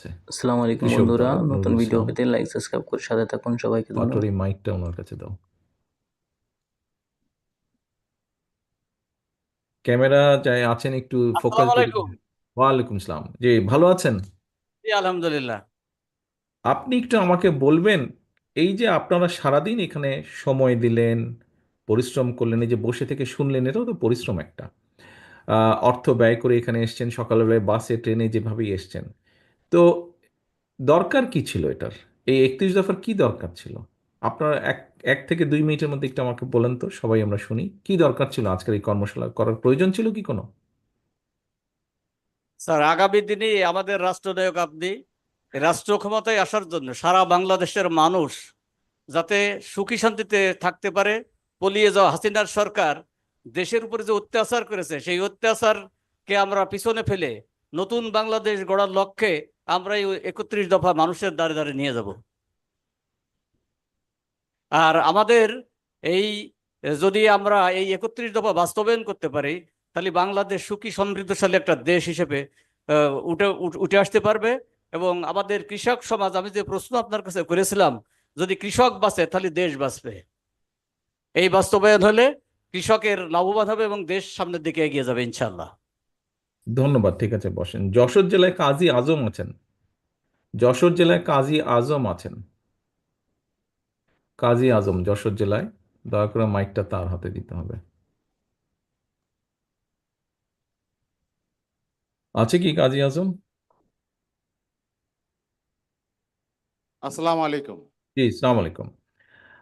আসসালামু আলাইকুম বন্ধুরা নতুন ভিডিও পেতে লাইক সাবস্ক্রাইব করে সাথে থাকুন সবাইকে ধন্যবাদ। পাটোয়ারি মাইকটা ওনার কাছে দাও। ক্যামেরা যাই আছেন একটু ফোকাস ওয়ালাইকুম আসসালাম জি ভালো আছেন? জি আলহামদুলিল্লাহ। আপনি একটু আমাকে বলবেন এই যে আপনারা সারাদিন এখানে সময় দিলেন পরিশ্রম করলেন এই যে বসে থেকে শুনলেন এটাও তো পরিশ্রম একটা। আহ, অর্থ ব্যয় করে এখানে এসছেন সকালবেলায় বাসে ট্রেনে যেভাবেই এসছেন। তো দরকার কি ছিল এটার? এই একত্রিশ দফার কি দরকার ছিল? আপনার এক এক থেকে দুই মিনিটের মধ্যে একটু আমাকে বলেন তো, সবাই আমরা শুনি। কি দরকার ছিল আজকের এই কর্মশালা? করার প্রয়োজন ছিল কি কোনো? স্যার, আগামী দিনে আমাদের রাষ্ট্রনায়ক আপনি রাষ্ট্র ক্ষমতায় আসার জন্য সারা বাংলাদেশের মানুষ যাতে সুখী শান্তিতে থাকতে পারে, পলিয়ে যাওয়া হাসিনার সরকার দেশের উপরে যে অত্যাচার করেছে, সেই অত্যাচারকে আমরা পিছনে ফেলে নতুন বাংলাদেশ গড়ার লক্ষ্যে আমরা এই একত্রিশ দফা মানুষের দ্বারে দ্বারে নিয়ে যাব। আর আমাদের এই, যদি আমরা এই একত্রিশ দফা বাস্তবায়ন করতে পারি, তাহলে বাংলাদেশ সুখী, সমৃদ্ধশালী একটা দেশ হিসেবে উঠে উঠে আসতে পারবে এবং আমাদের কৃষক সমাজ, আমি যে প্রশ্ন আপনার কাছে করেছিলাম, যদি কৃষক বাঁচে তাহলে দেশ বাঁচবে। এই বাস্তবায়ন হলে কৃষকের লাভবান হবে এবং দেশ সামনের দিকে এগিয়ে যাবে ইনশাল্লাহ ধন্যবাদ ঠিক আছে বসেন। যশোর জেলায় কাজী আজম আছেন। যশোর জেলায় কাজী আজম আছেন। কাজী আজম যশোর জেলায়। দয়া করে মাইকটা তার হাতে দিতে হবে। আছে কি কাজী আজম? আসসালামু আলাইকুম। জি সালাম আলাইকুম।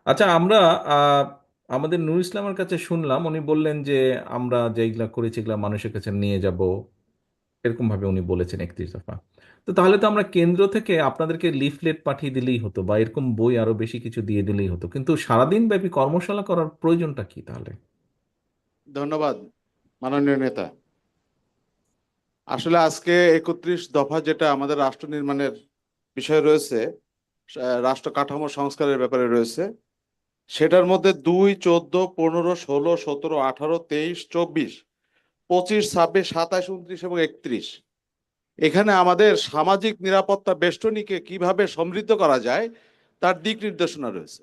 আচ্ছা আমরা আহ, আমাদের নূর ইসলামের কাছে শুনলাম উনি বললেন যে আমরা যেগুলা করেছি এগুলা মানুষের কাছে নিয়ে যাব। এরকম ভাবে উনি বলেছেন একত্রিশ দফা। তো তাহলে তো আমরা কেন্দ্র থেকে আপনাদেরকে লিফলেট পাঠিয়ে দিলেই হতো বা এরকম বই আরও বেশি কিছু দিয়ে দিলেই হতো। কিন্তু সারাদিন ব্যাপী কর্মশালা করার প্রয়োজনটা কি তাহলে? ধন্যবাদ, মাননীয় নেতা। আসলে আজকে একত্রিশ দফা যেটা আমাদের রাষ্ট্র নির্মাণের বিষয় রয়েছে রাষ্ট্র কাঠামো সংস্কারের ব্যাপারে রয়েছে, সেটার মধ্যে দুই, চোদ্দ, পনেরো, ষোলো, সতেরো, আঠারো, তেইশ, চব্বিশ পঁচিশ, ছাব্বিশ, সাতাশ, উনত্রিশ এবং একত্রিশ। এখানে আমাদের সামাজিক নিরাপত্তা বেষ্টনীকে কীভাবে সমৃদ্ধ করা যায়, তার দিক নির্দেশনা রয়েছে।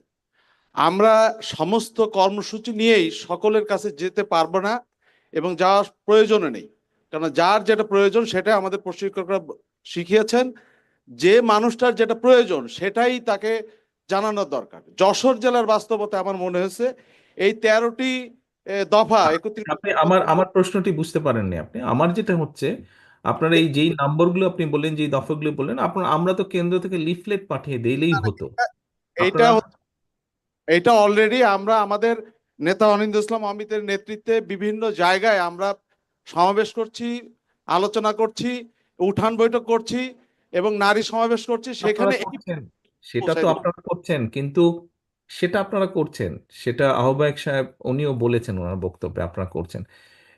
আমরা সমস্ত কর্মসূচি নিয়েই সকলের কাছে যেতে পারব না এবং যাওয়ার প্রয়োজনও নেই। কারণ যার যেটা প্রয়োজন সেটা আমাদের প্রশিক্ষকরা শিখিয়েছেন। যে মানুষটার যেটা প্রয়োজন সেটাই তাকে জানানোর দরকার। যশোর জেলার বাস্তবতা আমার মনে হয়েছে, এই তেরোটি দফা একত্রিশ আপনি আমার আমার প্রশ্নটি বুঝতে পারেননি আপনি। আমার যেটা হচ্ছে আপনার এই যেই নাম্বারগুলো আপনি বললেন যেই দফাগুলো বললেন আপনার আমরা তো কেন্দ্র থেকে লিফলেট পাঠিয়ে দিলেই হতো। এইটা আপনারা- হচ্ছে- এইটা অলরেডি আমরা আমাদের নেতা অনিন্দ ইসলাম অমিতের নেতৃত্বে বিভিন্ন জায়গায় আমরা সমাবেশ করছি আলোচনা করছি উঠান বৈঠক করছি এবং নারী সমাবেশ করছি সেখানে সেটা তো আপনারা করছেন কিন্তু সেটা আপনারা করছেন। সেটা আহ্বায়ক সাহেব উনিও বলেছেন, ওনার বক্তব্যে আপনারা করছেন।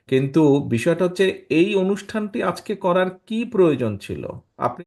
কিন্তু বিষয়টা হচ্ছে, এই অনুষ্ঠানটি আজকে করার কি প্রয়োজন ছিল? আপনি